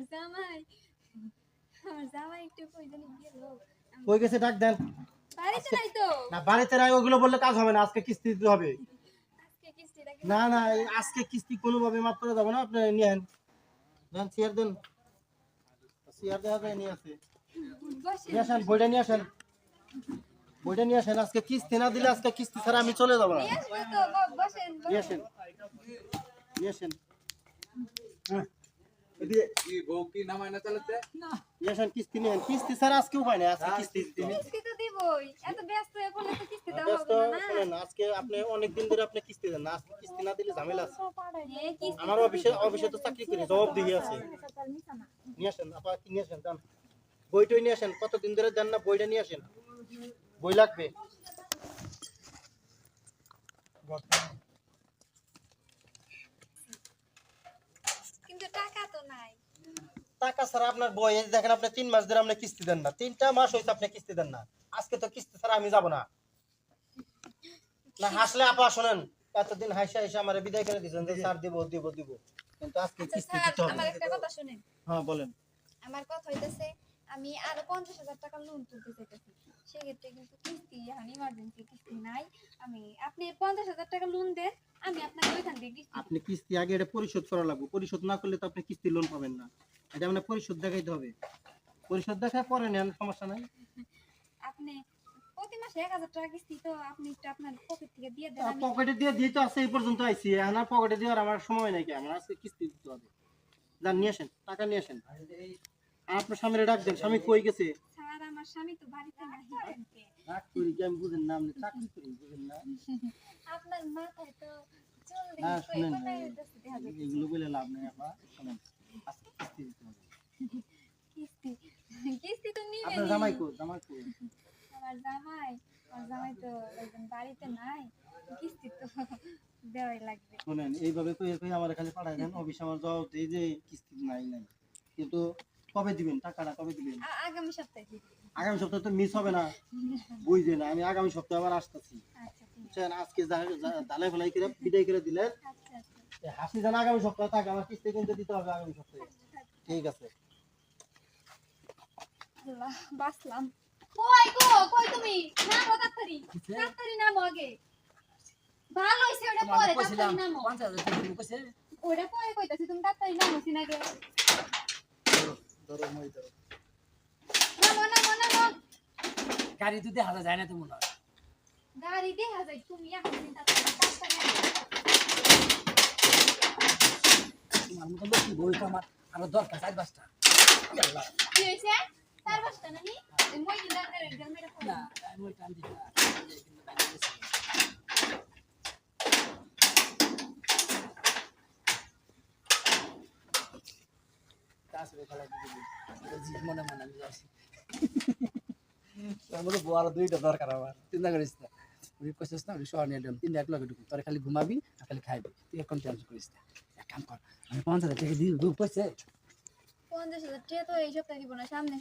আমার জামাই। আমার জামাই একটু কই জানি গেল। কই গেছে? ডাক দেন। বাড়িতে নাই তো। না বাড়িতে নাই ওগুলো বললে কাজ হবে না। আজকে কিস্তি দিতে হবে। আজকে না না আজকে কিস্তি কোনোভাবে মাফ করে যাব না আপনি নিয়ে আন। দেন চেয়ার দেন। চেয়ার দেওয়া যায় নিয়ে আসে। নিয়ে আসেন বইটা নিয়ে আসেন। বইটা নিয়ে আসেন আজকে কিস্তি না দিলে আজকে কিস্তি ছাড়া আমি চলে যাব না। আসব তো ব- বসেন। নিয়ে আসেন। নিয়ে আসেন। হ্যাঁ, কি বউ কি নামায় না চালাতে নিয়ে আসেন কিস্তি নিয়ে কিস্তি ছাড়া আজকে উপায় নেই আজকে কিস্তি কিস্তি। তো দিবই। এত ব্যস্ত হয়ে পড়লে তো কিস্তি দেওয়া হবে না আজকে আপনি অনেক দিন ধরে আপনি কিস্তি দেন না আজকে কিস্তি না দিলে ঝামেলা আছে। আমার অফিসে অফিসে তো চাকরি করি জবাব দিয়ে আছে। নিয়ে আসেন আপা কি বইটই নিয়ে আসেন কতদিন ধরে দেন না বইটা নিয়ে আসেন। বই লাগবে কিন্তু টাকা তো নাই টাকা ছাড়া আপনার বই এই দেখেন আপনি তিন মাস ধরে আপনি কিস্তি দেন না। তিনটা মাস হয়েছে আপনি কিস্তি দেন না। আজকে তো কিস্তি ছাড়া আমি যাব না। না হাসলে আপা শোনেন এতদিন হাসে হাসে আমার বিদায় করে দিয়েছেন যে স্যার দিব দিব দিব। কিন্তু আজকে আচ্ছা কিস্তি দিতে হবে। আমার একটা কথা শুনেন। হ্যাঁ বলেন। আমার কথা হইতেছে আমি আরও পঞ্চাশ হাজার টাকা লোন তুলতে চাইতেছি। সেক্ষেত্রে কিন্তু কিস্তি এখন ইমার্জেন্সি কিস্তি নাই। আমি আপনি পঞ্চাশ হাজার টাকা লোন দেন আমি আপনাকে ওইখান থেকে কিস্তি আপনি কিস্তি আগে এটা পরিশোধ করা লাগবে। পরিশোধ না করলে তো আপনি কিস্তি লোন পাবেন না। এটা মানে পরিশোধ দেখাইতে হবে। পরিশোধ দেখায় পরে নেন সমস্যা নাই। আপনি প্রতি মাসে এক হাজার টাকা কিস্তি তো আপনি একটু আপনার পকেট থেকে দিয়ে দেন পকেটে দিয়ে দিয়ে তো আছে এই পর্যন্ত আইছি। এখন আর পকেটে দেওয়ার আমার সময় নাই কি আমার আজকে কিস্তি দিতে হবে। যান নিয়ে আসেন টাকা নিয়ে আসেন। আর আপনার স্বামীরে ডাক দেন স্বামী কই গেছে? স্যার আমার স্বামী তো বাড়িতে নাই। ডাক করি কি আমি বুঝেন না আপনি চাকরি করি বুঝেন না। আপনার মাথায় তো চুল না দেখি কই শুনেন। কোথায় হইতেছে দেখা যাচ্ছে এগুলো বলে লাভ নেই আপা শুনেন। কিস্তি দিতে হবে। কিস্তি? কিস্তি তো নিবে আপনার জামাই কো জামাই কো? আমার জামাই আমার জামাই তো একদম বাড়িতে নাই। কিস্তি তো দেওয়াই লাগবে। শুনেন এইভাবে কই কই আমার খালি পাঠাই দেন অফিস আমার জবাব দেই যে কিস্তি নাই নাই। কিন্তু কবে দিবেন? টাকাটা কবে দিবেন? আগামী সপ্তাহে আগামী সপ্তাহে তো মিস হবে না। বুঝলেন না আমি আগামী সপ্তাহে আবার আসতেছি। বুঝছেন? আজকে দালাই ফেলাই করে বিদায় করে দিলেন। আচ্ছা আচ্ছা। এই হাসি জানা আগামী সপ্তাহে থাকে আমার কিস্তি কিন্তু দিতে হবে আগামী সপ্তাহে। ঠিক আছে। বাসলাম কই গো কই তুমি? নামো তাড়াতাড়ি। তাড়াতাড়ি নামো আগে। ভালো হইছে ওটা পরে তাড়াতাড়ি নামো ওটা পরে কইতাছি তুমি তাড়াতাড়ি নামো সিনাগে ধরো মই ধরো নামো নামো নামো। গাড়ি তো দেখা যায় না তো মনে হয়। গাড়ি দেখা যায় তুমি এখন দিন তাড়াতাড়ি তাড়াতাড়ি নামো। তোমার মতো লোক বই তো আমার? আরও দরকার চার পাঁচটা। কি হইছে চার পাঁচটা নানি মই দিলা করে গরমের না, আমি ওই টান গেছি। তাসরে খেলা জি, মনে মনে আমি মধ্যে বউ আরও দুইটা দরকার আমার। চিন্তা করিস না। উনি কইছিস না শহর নিয়ে তিন এক লগে ঢুকুন তোরা খালি ঘুমাবি, আর খালি খাইবি। তুই এখন টেনশন করিস না। এক কাম কর, আমি পঞ্চাশ হাজার টাকা দিই পয়সা পঞ্চাশ হাজার টাকা তো এই সপ্তাহে দিব না, সামনে